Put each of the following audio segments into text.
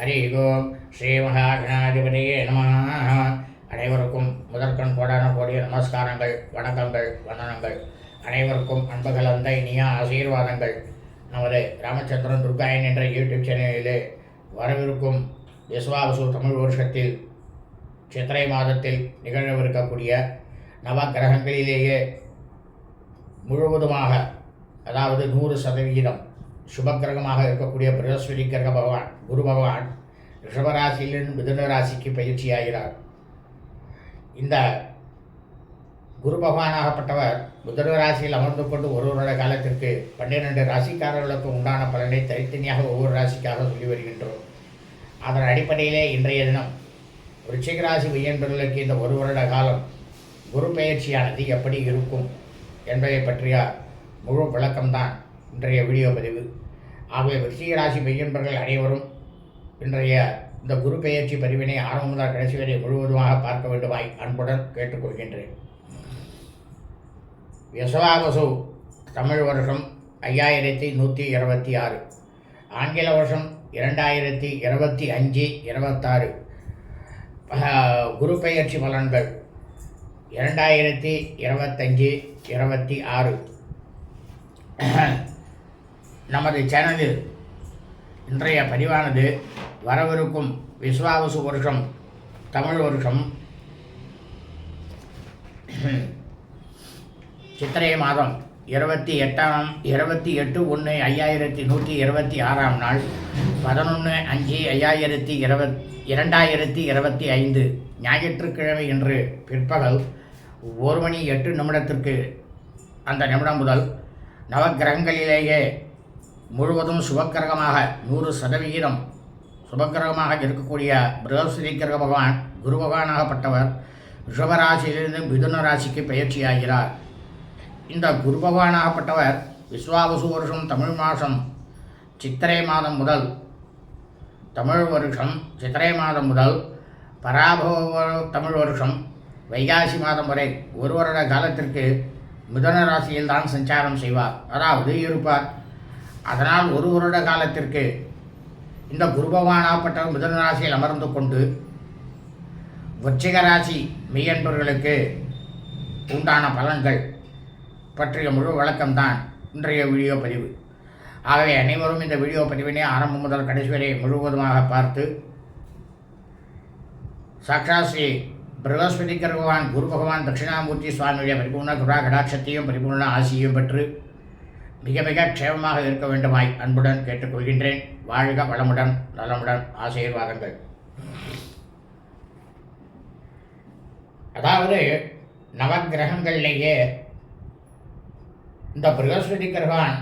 ஹரி ஓம் ஸ்ரீ மகாகணாதிபதியே நம அனைவருக்கும் முதற்கண் கோடான கோடிய நமஸ்காரங்கள் வணக்கங்கள் வந்தனங்கள் அனைவருக்கும் அன்பு கலந்த இனிய ஆசீர்வாதங்கள் நமது ராமச்சந்திரன் துர்காயன் என்ற யூடியூப் சேனலிலே வரவிருக்கும் விஸ்வாவசு தமிழ் வருஷத்தில் சித்திரை மாதத்தில் நிகழவிருக்கக்கூடிய நவ கிரகங்களிலேயே முழுவதுமாக அதாவது நூறு சதவிகிதம் சுபக்கிரகமாக இருக்கக்கூடிய பிரகஸ்வரி கிரக பகவான் குரு பகவான் ரிஷபராசியிலிருந்து மிதுன ராசிக்கு பயிற்சியாகிறார். இந்த குரு பகவானாகப்பட்டவர் புதன ராசியில் அமர்ந்து கொண்டு ஒரு வருட காலத்திற்கு பன்னிரண்டு ராசிக்காரர்களுக்கு உண்டான பலனை தனித்தனியாக ஒவ்வொரு ராசிக்காக சொல்லி வருகின்றோம். அதன் அடிப்படையிலே இன்றைய தினம் விருச்சிக ராசி வியன்பர்களுக்கு இந்த ஒரு வருட காலம் குரு பயிற்சியானது எப்படி இருக்கும் என்பதை பற்றிய முழு விளக்கம்தான் இன்றைய வீடியோ பதிவு. ஆகவே விருச்சிக ராசி மெய்யன்பர்கள் அனைவரும் இன்றைய இந்த குரு பெயர்ச்சி பதிவினை ஆரம்பம் முதல் கடைசி வரை முழுவதுமாக பார்க்க வேண்டுமாய் அன்புடன் கேட்டுக்கொள்கின்றேன். யசவாவசு தமிழ் வருஷம் ஐயாயிரத்தி நூற்றி இருபத்தி ஆறு ஆங்கில வருஷம் இரண்டாயிரத்தி இருபத்தி அஞ்சு இருபத்தாறு. குரு பெயர்ச்சி பலன்கள் இரண்டாயிரத்தி இருபத்தஞ்சி இருபத்தி ஆறு. நமது சேனலில் இன்றைய பதிவானது வரவிருக்கும் விஸ்வாவசு வருஷம் தமிழ் வருஷம். சித்திரை மாதம் இருபத்தி எட்டாம் இருபத்தி எட்டு ஒன்று ஐயாயிரத்தி நூற்றி இருபத்தி ஆறாம் நாள் பதினொன்று அஞ்சு ஐயாயிரத்தி இருபத் இரண்டாயிரத்தி இருபத்தி ஐந்து ஞாயிற்றுக்கிழமை இன்று பிற்பகல் ஒரு மணி எட்டு நிமிடத்திற்கு அந்த நிமிடம் முதல் நவக்கிரகங்களிலேயே முழுவதும் சுபக்கிரகமாக நூறு சதவிகிதம் சுபக்கிரகமாக இருக்கக்கூடிய பிரகஸ்பதி கிரக பகவான் குரு பகவானாகப்பட்டவர் ரிஷபராசியிலிருந்து மிதுன ராசிக்கு பயிற்சியாகிறார் இந்த குரு பகவானாகப்பட்டவர் விஸ்வாவசு வருஷம் தமிழ் மாதம் சித்திரை மாதம் முதல் தமிழ் வருஷம் சித்திரை மாதம் முதல் பராபவ தமிழ் வருஷம் வைகாசி மாதம் வரை ஒரு வருட காலத்திற்கு மிதுன ராசியில் தான் சஞ்சாரம் செய்வார். அதாவது இருப்பார். அதனால் ஒரு வருட காலத்திற்கு இந்த குரு மிதன ராசியில் அமர்ந்து கொண்டு விருச்சிக ராசி மெய்யன்பர்களுக்கு உண்டான பலன்கள் பற்றிய முழு விளக்கம்தான் இன்றைய வீடியோ பதிவு. ஆகவே அனைவரும் இந்த வீடியோ பதிவினை ஆரம்பம் முதல் கடைசி வரை முழுவதுமாக பார்த்து சாக்ஷாத் ஸ்ரீ பிரகஸ்பதி பகவான் குரு பகவான் தட்சிணாமூர்த்தி சுவாமியுடைய பரிபூர்ண குரா கடாட்சத்தையும் பரிபூர்ண ஆசியையும் பெற்று மிக மிக க்ஷேமமாக இருக்க வேண்டுமாய் அன்புடன் கேட்டுக்கொள்கின்றேன். வாழ்க வளமுடன் நலமுடன் ஆசீர்வாதங்கள். அதாவது நவகிரகங்கள்லேயே இந்த பிரகஸ்பதி கிரகான்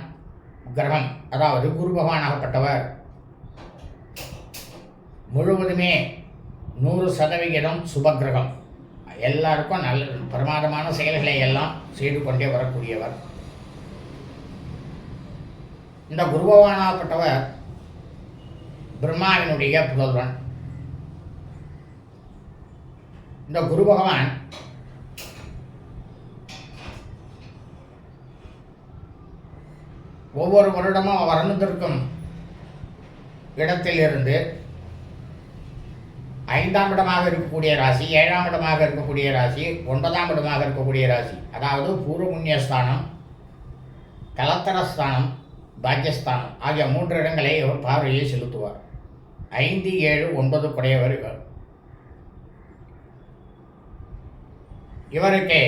கிரகம் அதாவது குரு பகவானாகப்பட்டவர் முழுவதுமே நூறு சதவிகிதம் சுபகிரகம் எல்லாருக்கும் நல்ல பிரமாதமான செயல்களை எல்லாம் செய்து கொண்டே வரக்கூடியவர். இந்த குருபவானாப்பட்டவர் பிரம்மாவினுடைய புதல்வன். இந்த குரு பகவான் ஒவ்வொரு வருடமும் அவர் அணுந்திருக்கும் இடத்திலிருந்து ஐந்தாம் இடமாக இருக்கக்கூடிய ராசி ஏழாம் இடமாக இருக்கக்கூடிய ராசி ஒன்பதாம் இடமாக இருக்கக்கூடிய ராசி அதாவது பூர்வ புண்ணியஸ்தானம் கலத்தரஸ்தானம் பாக்கியஸ்தானம் ஆகிய மூன்று இடங்களை இவர் பார்வையை செலுத்துவார். ஐந்து ஏழு ஒன்பது குடையவர் இவர். இவருக்கு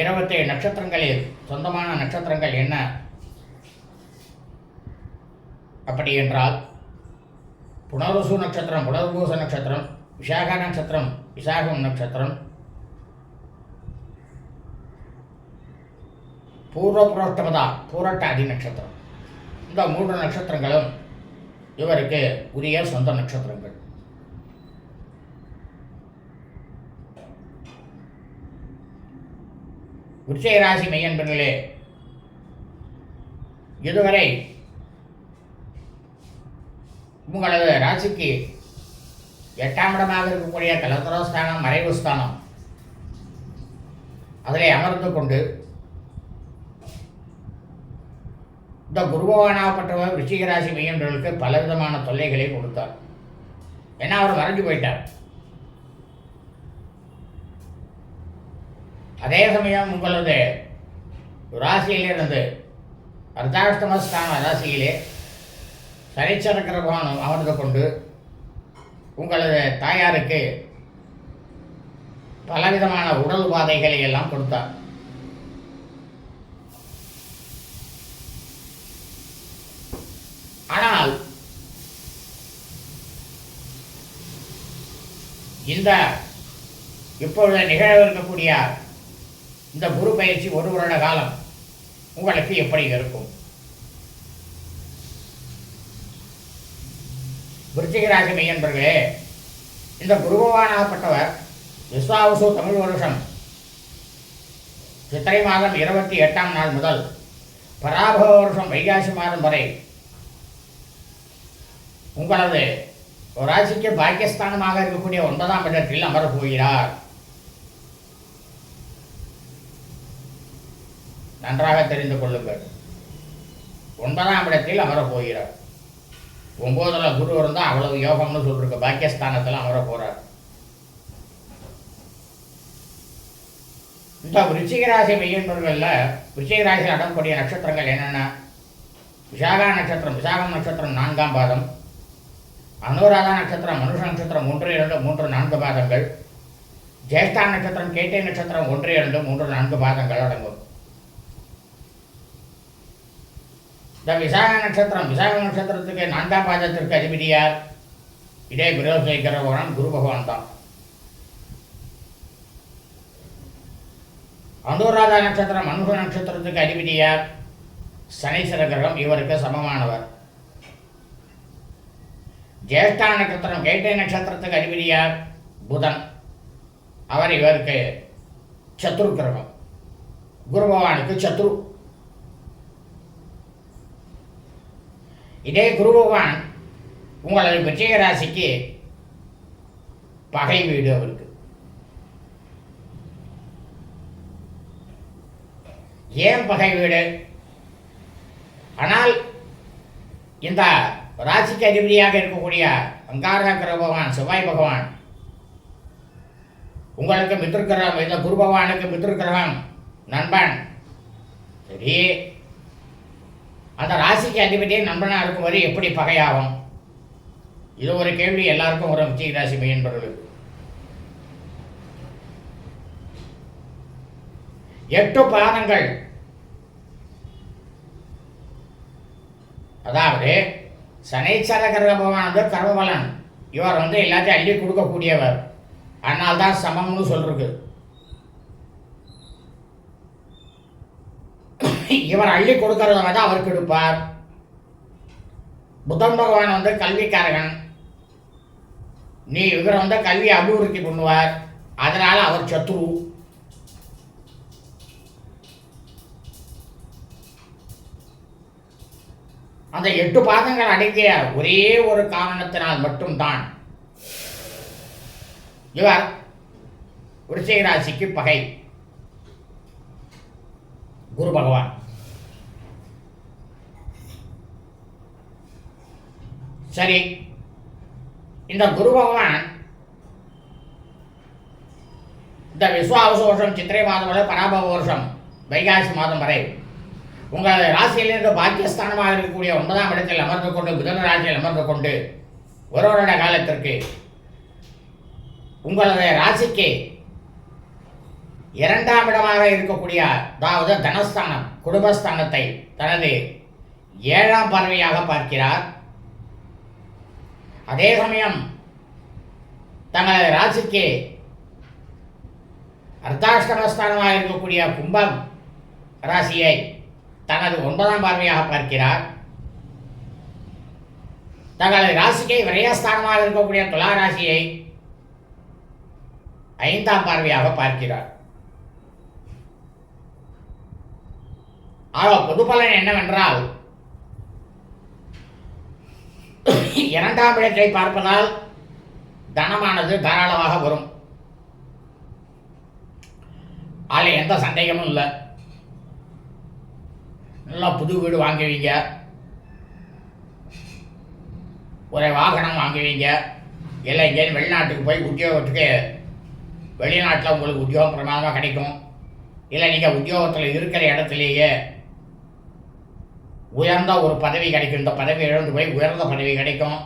இருபத்தேழு நட்சத்திரங்களில் சொந்தமான நட்சத்திரங்கள் என்ன? அப்படி என்றால் புனர்வசு நட்சத்திரம் புனர்பூச நட்சத்திரம் விசாகா நட்சத்திரம் விசாகம் நட்சத்திரம் பூர்வ புரோஷ்டமதா பூரட்டாதி நட்சத்திரம். இந்த மூன்று நட்சத்திரங்களும் இவருக்கு உரிய சொந்த நட்சத்திரங்கள். விருச்சய ராசி மெய்யன்பர்களே இதுவரை உங்களது ராசிக்கு எட்டாம் இடமாக இருக்கக்கூடிய கலந்தரஸ்தானம் மறைவு ஸ்தானம் அதிலே அமர்ந்து கொண்டு இந்த குருபவானாகப்பட்டவர் ரிஷிக மையன்றவர்களுக்கு பலவிதமான தொல்லைகளை கொடுத்தார். ஏன்னா அவர் மறைஞ்சு போயிட்டார். அதே சமயம் உங்களது ராசியிலிருந்து அர்த்தாஷ்டமஸ்தான ராசியிலே சனிச்சரக்கர பகவான் அமர்ந்து கொண்டு உங்களது தாயாருக்கு பலவிதமான உடல் உபாதைகளை எல்லாம் கொடுத்தார் ஆனால் இந்த இப்பொழுது நிகழவிருக்கக்கூடிய இந்த குரு பயிற்சி ஒரு வருட காலம் உங்களுக்கு எப்படி இருக்கும்? விருச்சிகராசி மையன்பர்களே இந்த குருபவானாகப்பட்டவர் விஸ்வாவசு தமிழ் வருஷம். சித்திரை மாதம் இருபத்தி எட்டாம் நாள் முதல் பராபவ வருஷம் வைகாசி மாதம் வரை உங்களது ராசிக்கு பாக்கியஸ்தானமாக இருக்கக்கூடிய ஒன்பதாம் இடத்தில் அமரப் போகிறார். நன்றாக தெரிந்து கொள்ளுங்கள். ஒன்பதாம் இடத்தில் அமரப் போகிறார். ஒன்பதுல குரு இருந்தால் அவ்வளவு யோகம்னு சொல்லிருக்கு. பாக்கியஸ்தானத்தில் அமர போறார். இந்த விருச்சிகராசி மெய்யன்பர்களில் விருச்சிக அடங்கக்கூடிய நட்சத்திரங்கள் என்னென்ன? விசாகா நட்சத்திரம் விசாகம் நட்சத்திரம் நான்காம் பாதம். அனுராதா நட்சத்திரம் மனுஷ நட்சத்திரம் ஒன்று இரண்டு மூன்று நான்கு பாதங்கள். ஜேஷ்டா நட்சத்திரம் கேட்டை நட்சத்திரம் ஒன்று இரண்டு மூன்று நான்கு பாதங்கள் அடங்கும். இந்த விசாக நட்சத்திரம் விசாக நட்சத்திரத்துக்கு நான்காம் பாதத்திற்கு அதிபதியார் இதே பிரயோசிக்கிற பகவான் குரு பகவான் தான். அனுராதா நட்சத்திரம் மனுஷ நட்சத்திரத்துக்கு அதிபதியார் சனீஸ்வர கிரகம் இவருக்கு சமமானவர். ஜேஷ்டா நட்சத்திரம் கேட்டை நட்சத்திரத்துக்கு அதிபதியார் புதன். அவர் இவருக்கு சத்ரு கிரகம். குரு பகவானுக்கு சத்ரு. இதே குரு பகவான் உங்களது விஜய ராசிக்கு பகை வீடு அவருக்கு. ஏன் பகை வீடு? ஆனால் இந்த ராசிக்கு அதிபதியாக இருக்கக்கூடிய அங்காரகர பகவான் செவ்வாய் பகவான். உங்களுக்கு மித்திருக்கிரகம் இந்த குரு பகவானுக்கு மித்திருக்கிரகம் நண்பன். சரி. அந்த ராசிக்கு அதிபதியே நண்பனாக இருக்கும் வரை எப்படி பகையாகும்? இது ஒரு கேள்வி எல்லாருக்கும் ஒரு விஜய் ராசி மெயின்பவர்களுக்கு எட்டு பாதங்கள். அதாவது சனைச்சர கிரக பகவான் வந்து கர்மபலன். இவர் வந்து எல்லாத்தையும் அள்ளி கொடுக்கக்கூடியவர். அதனால் தான் சமம்னு சொல்றது. இவர் அள்ளி கொடுக்கறத வந்து அவர் கெடுப்பார் புதன் பகவான் வந்து கல்விக்காரகன். நீ இவரை வந்து கல்வி அபிவிருத்தி பண்ணுவார். அதனால அவர் சத்ரு. அந்த எட்டு பாதங்கள் அடங்கிய ஒரே ஒரு காரணத்தினால் மட்டும்தான். இவர் விருச்சிக ராசிக்கு பகை. குரு பகவான். சரி இந்த குரு பகவான் இந்த விஸ்வாவச வருஷம் சித்திரை மாதம் வரை பராபவ வருஷம் வைகாசி மாதம் வரை உங்கள் ராசியிலிருந்து பாக்கியஸ்தானமாக இருக்கக்கூடிய ஒன்பதாம் இடத்தில் அமர்ந்து கொண்டு புதன ராசியில் அமர்ந்து கொண்டு ஒரு வருட காலத்திற்கு உங்களது ராசிக்கு இரண்டாம் இடமாக இருக்கக்கூடிய அதாவது தனஸ்தானம் குடும்பஸ்தானத்தை தனது ஏழாம் பார்வையாக பார்க்கிறார். அதே சமயம் தங்களது ராசிக்கு அர்த்தாஷ்டமஸ்தானமாக இருக்கக்கூடிய கும்பம் ராசியை தனது ஒன்பதாம் பார்வையாக பார்க்கிறார். தங்களது ராசிக்கு விரயஸ்தானமாக இருக்கக்கூடிய துலா ராசியை ஐந்தாம் பார்வையாக பார்க்கிறார். ஆக பொது பலன் என்னவென்றால் இரண்டாம் இடத்தை பார்ப்பதால் தனமானது தாராளமாக வரும். அதில் எந்த சந்தேகமும் இல்லை. நல்லா புது வீடு வாங்குவீங்க. ஒரு வாகனம் வாங்குவீங்க. இல்லை எங்கேயும் வெளிநாட்டுக்கு போய் உத்தியோகத்துக்கு வெளிநாட்டில் உங்களுக்கு உத்தியோகம் பிரமாதமாக கிடைக்கும். இல்லை நீங்கள் உத்தியோகத்தில் இருக்கிற இடத்துலையே உயர்ந்த ஒரு பதவி கிடைக்கும். இந்த பதவி இழந்து போய் உயர்ந்த பதவி கிடைக்கும்.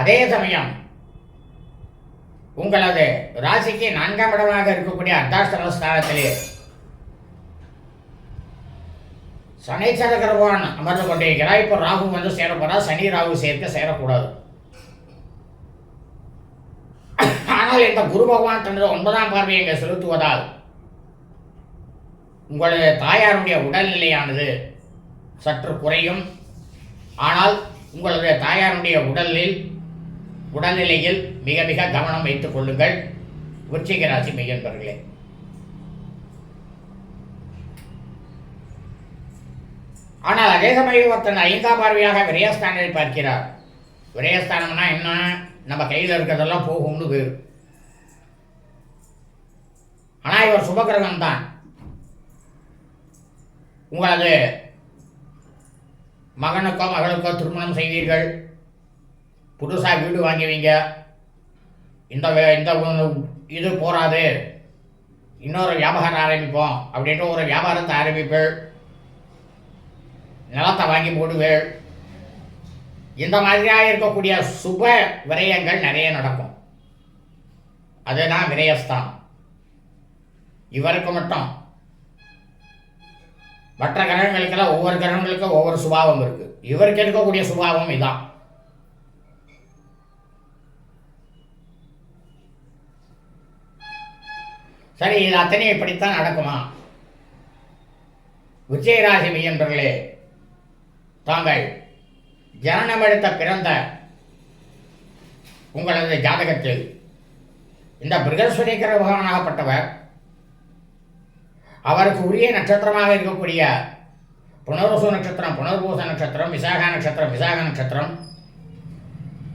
அதே சமயம் உங்களது ராசிக்கு நான்காம் இடமாக இருக்கக்கூடிய அர்த்தாஷ்டம ஸ்தானத்திலே சனீச்சர கிரகவான் அமர்ந்து கொண்டிருக்கிறார். இப்போ ராகு வந்து சேரப்போறா சனி ராகு சேர்க்க சேரக்கூடாது. ஆனால் இந்த குரு பகவான் தனது ஒன்பதாம் பார்வையை இங்கே செலுத்துவதால் உங்களது தாயாருடைய உடல்நிலையானது சற்று குறையும். ஆனால் உங்களது தாயாருடைய உடலில் உடல்நிலையில் மிக மிக கவனம் வைத்துக் கொள்ளுங்கள். விருச்சிக ராசி மெய்யன்பர்களே. ஆனால் அதே சமயம் தன் ஐந்தாம் பார்வையாக விரயஸ்தானத்தை பார்க்கிறார். விரயஸ்தானம்னா என்ன? நம்ம கையில் இருக்கிறதெல்லாம் போகும்னு பேர். ஆனால் இவர் சுபகிரகம் தான். உங்களது மகனுக்கோ மகளுக்கோ திருமணம் செய்வீர்கள். புதுசாக வீடு வாங்குவீங்க. இந்த வே- இந்த இது போராது இன்னொரு வியாபாரம் ஆரம்பிப்போம் அப்படின்ட்டு ஒரு வியாபாரத்தை ஆரம்பிப்பேள். நிலத்தை வாங்கி போடுவேள். இந்த மாதிரியாக இருக்கக்கூடிய சுப விரயங்கள் நிறைய நடக்கும். அதுதான் விரயஸ்தானம் இவருக்கு மட்டும். மற்ற கிரகங்களுக்கெல்லாம் ஒவ்வொரு கிரகங்களுக்கும் ஒவ்வொரு சுபாவம் இருக்குது இவருக்கு இருக்கக்கூடிய சுபாவம் இதான். சரி இது அத்தனை இப்படித்தான் நடக்குமா? விஜயராசி மையன்றர்களே தாங்கள் ஜனனமெடுத்த பிறந்த உங்களது ஜாதகத்தில் இந்த பிருகஸ்பதி பகவானாகப்பட்டவர் அவருக்கு உரிய நட்சத்திரமாக இருக்கக்கூடிய புனர்வசு நட்சத்திரம் புனர்பூச நட்சத்திரம் விசாகா நட்சத்திரம் விசாக நட்சத்திரம்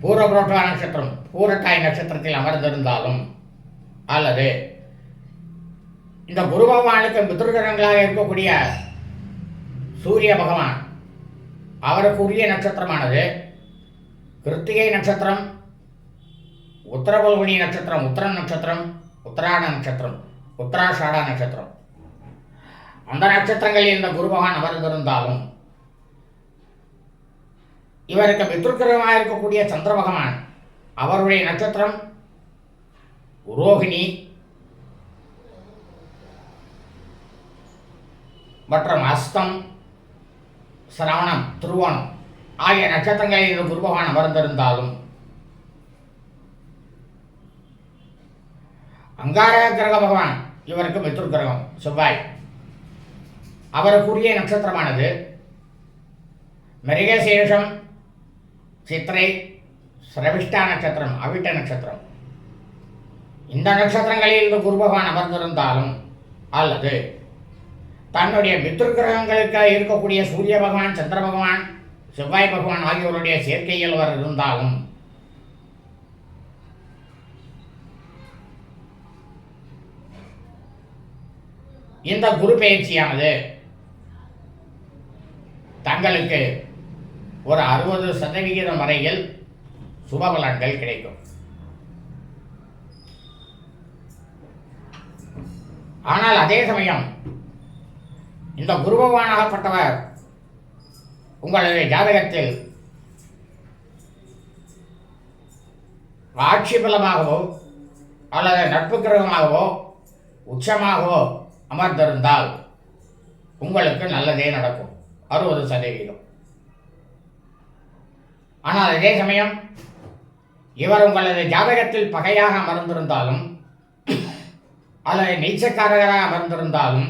பூரபுரோட்டா நட்சத்திரம் பூரட்டாய் நட்சத்திரத்தில் அமர்ந்திருந்தாலும் அல்லது இந்த குரு பகவானுக்கு மித்திருகரங்களாக இருக்கக்கூடிய சூரிய பகவான் அவருக்குரிய நட்சத்திரமானது கிருத்திகை நட்சத்திரம் உத்தரபல்குனி நட்சத்திரம் உத்தரம் நட்சத்திரம் உத்தராட நட்சத்திரம் உத்தராஷாடா நட்சத்திரம். அந்த நட்சத்திரங்களில் இந்த குரு பகவான் அமர்ந்திருந்தாலும் இவருக்கு மித்ருக்கிரகமாக இருக்கக்கூடிய சந்திர பகவான் அவருடைய நட்சத்திரம் ரோகிணி மற்றும் அஸ்தம் சிரவணம் திருவோணம் ஆகிய நட்சத்திரங்களில் இருந்து குரு பகவான் அமர்ந்திருந்தாலும் அங்கார கிரக பகவான் இவருக்கு மித்ரு கிரகம் செவ்வாய். அவருக்குரிய நட்சத்திரமானது மிருகசேஷம் சித்திரை சிரவிஷ்டா நட்சத்திரம் அவிட்ட நட்சத்திரம். இந்த நட்சத்திரங்களில் இருந்து குரு பகவான் அமர்ந்திருந்தாலும் அல்லது தன்னுடைய மித்ருகிரகங்களுக்கு இருக்கக்கூடிய சூரிய பகவான் சந்திர பகவான் செவ்வாய் பகவான் ஆகியோருடைய சேர்க்கையில் அவர் இருந்தாலும் இந்த குரு பயிற்சியானது தங்களுக்கு ஒரு அறுபது சதவிகிதம் வரையில் சுபபலன்கள் கிடைக்கும். ஆனால் அதே சமயம் இந்த குருபவானாகப்பட்டவர் உங்களது ஜாதகத்தில் ஆட்சி பலமாகவோ அல்லது நட்பு கிரகமாகவோ உச்சமாகவோ அமர்ந்திருந்தால் உங்களுக்கு நல்லதே நடக்கும். அறுபது சதவீதம். ஆனால் அதே சமயம் இவர் உங்களது ஜாதகத்தில் பகையாக அமர்ந்திருந்தாலும் அல்லது நீச்சக்காரராக அமர்ந்திருந்தாலும்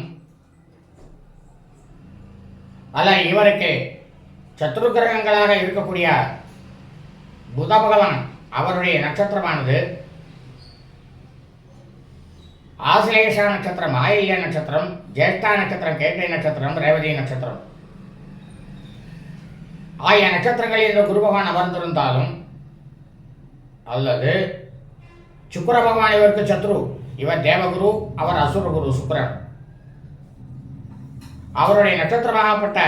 அல்ல இவருக்கு சத்ரு கிரகங்களாக இருக்கக்கூடிய புத பகவான் அவருடைய நட்சத்திரமானது. ஆசிலேஷா நட்சத்திரம் ஆயில்ய நட்சத்திரம் ஜேஷ்டா நட்சத்திரம் கேட்டை நட்சத்திரம் ரேவதி நட்சத்திரம். ஆகிய நட்சத்திரங்களில் இந்த குரு பகவான் அமர்ந்திருந்தாலும் அல்லது சுக்கர பகவான் இவருக்கு சத்ரு இவர் தேவகுரு அவர் அசுரகுரு சுக்கரன். அவருடைய நட்சத்திரமாகப்பட்ட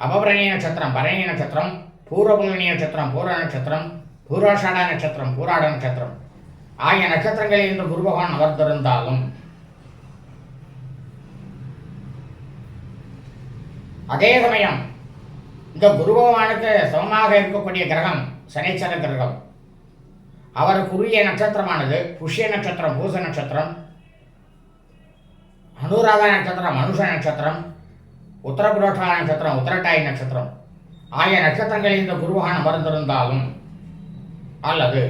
அபபரணி நட்சத்திரம் பரணி நட்சத்திரம் பூர்வபுலனி நட்சத்திரம் பூர நட்சத்திரம் பூர்வாஷாட நட்சத்திரம் பூராட நட்சத்திரம் ஆகிய நட்சத்திரங்களில் இன்று குரு பகவான் அமர்ந்திருந்தாலும் அதே சமயம் இந்த குரு பகவானுக்கு சமமாக இருக்கக்கூடிய கிரகம் சனிச்சர கிரகம். அவருக்குரிய நட்சத்திரமானது புஷ்ய நட்சத்திரம் பூச நட்சத்திரம் அனுராதா நட்சத்திரம் மனுஷ நட்சத்திரம் உத்தரபுரோஷா நட்சத்திரம் உத்தரட்டாய் நட்சத்திரம். ஆகிய நட்சத்திரங்களில் இந்த குருவான் அமர்ந்திருந்தாலும் அல்லது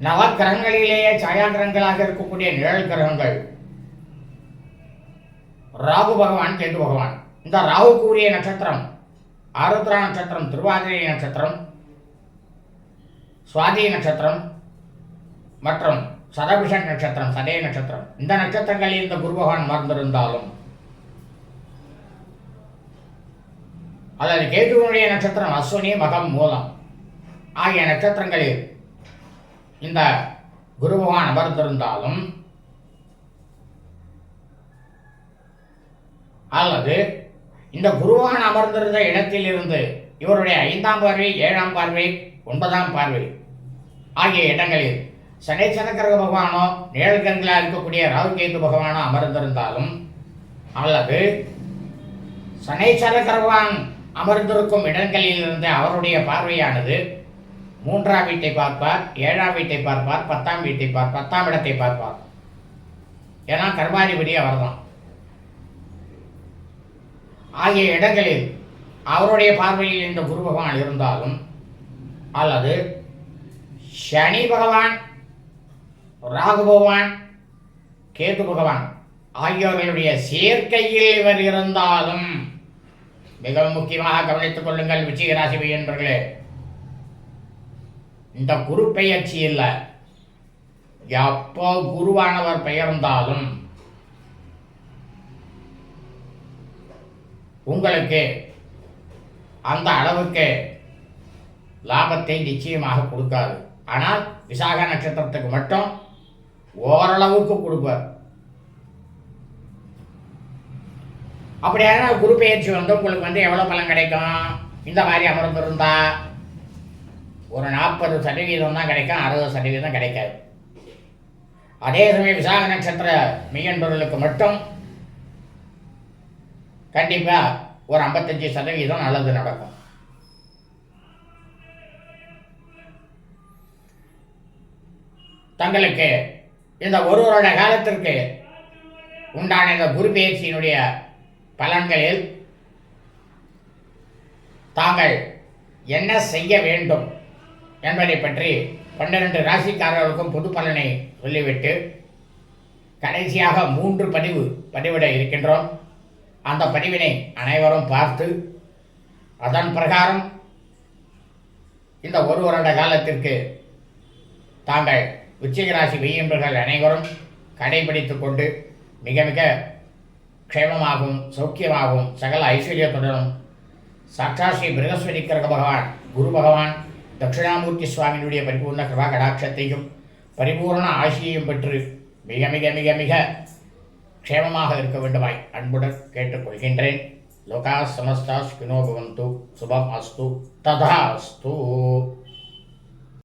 நவக்கிரகங்களிலேயே சாயாகிரகங்களாக இருக்கக்கூடிய நிழல் கிரகங்கள் ராகு பகவான் கேது பகவான் இந்த ராகு கூறிய நட்சத்திரம் ஆருத்ரா நட்சத்திரம் திருவாதிரை நட்சத்திரம் சுவாதி நட்சத்திரம் மற்றும் சதபிஷன் நட்சத்திரம் சதய நட்சத்திரம். இந்த நட்சத்திரங்களில் இந்த குரு பகவான் அதாவது அல்லது கேதுவனுடைய நட்சத்திரம் அஸ்வினி மகம் மூலம் ஆகிய நட்சத்திரங்களில் இந்த குரு பகவான் அமர்ந்திருந்தாலும் அல்லது இந்த குருவான் அமர்ந்திருந்த இடத்திலிருந்து இவருடைய ஐந்தாம் பார்வை ஏழாம் பார்வை ஒன்பதாம் பார்வை ஆகிய இடங்களில் சனேச்சனக்கரக பகவானோ நிழல்கண்களாக இருக்கக்கூடிய ராகுகேது பகவானோ அமர்ந்திருந்தாலும் அல்லது சனேச்சர கிரகவான் அமர்ந்திருக்கும் இடங்களிலிருந்து அவருடைய பார்வையானது மூன்றாம் வீட்டை பார்ப்பார் ஏழாம் வீட்டை பார்ப்பார் பத்தாம் வீட்டை பார் பத்தாம் இடத்தை பார்ப்பார். ஏன்னா கர்மாதிபதி அவர்தான். ஆகிய இடங்களில் அவருடைய பார்வையில் இந்த குரு பகவான் இருந்தாலும் அல்லது சனி பகவான் ராகு பகவான் கேது பகவான் ஆகியோர்களுடைய சேர்க்கையில் இவர் இருந்தாலும் மிகவும் முக்கியமாக கவனித்துக் கொள்ளுங்கள் விஜய என்பர்களே இந்த குரு பெயர்ச்சி இல்லை. எப்போ குருவானவர் பெயர்ந்தாலும் உங்களுக்கு அந்த அளவுக்கு லாபத்தை நிச்சயமாக கொடுக்காது. ஆனால் விசாக நட்சத்திரத்துக்கு மட்டும் ஓரளவுக்கு கொடுப்பார். அப்படியான குரு பயிற்சி வந்து உங்களுக்கு வந்து எவ்வளோ பலன் கிடைக்கும்? இந்த மாதிரி அமர்ந்திருந்தா ஒரு நாற்பது சதவீதம் தான் கிடைக்கும் அறுபது சதவீதம் கிடைக்காது. அதே சமயம் விசாக நட்சத்திர மெய்யன்பர்களுக்கு மட்டும் கண்டிப்பாக ஒரு ஐம்பத்தஞ்சு சதவீதம் நல்லது நடக்கும். தங்களுக்கு இந்த ஒரு வருட காலத்திற்கு உண்டான இந்த குரு பயிற்சியினுடைய பலன்களில் தாங்கள் என்ன செய்ய வேண்டும் என்பதை பற்றி பன்னிரண்டு ராசிக்காரர்களுக்கும் பொது பலனை சொல்லிவிட்டு கடைசியாக மூன்று பதிவு பதிவிட இருக்கின்றோம். அந்த பதிவினை அனைவரும் பார்த்து அதன் பிரகாரம் இந்த ஒரு வருட காலத்திற்கு தாங்கள் விச்சிகராசி வெய்யம்பர்கள் அனைவரும் கடைபிடித்துக் கொண்டு மிக மிக க்ஷேமமாகவும் சௌக்கியமாகவும் சகல ஐஸ்வர்யத்துடனும் சாட்சா ஸ்ரீ மிருகஸ்வரி கிரக பகவான் குரு பகவான் தட்சிணாமூர்த்தி சுவாமியினுடைய பரிபூர்ண கிருபா கடாட்சத்தையும் பரிபூர்ண ஆசியையும் பெற்று மிக மிக மிக மிக க்ஷேமமாக இருக்க வேண்டுமாய் அன்புடன் கேட்டுக்கொள்கின்றேன் லோகா சமஸ்தா ஸ்பினோ பவந்து சுபம் அஸ்து ததா அஸ்து.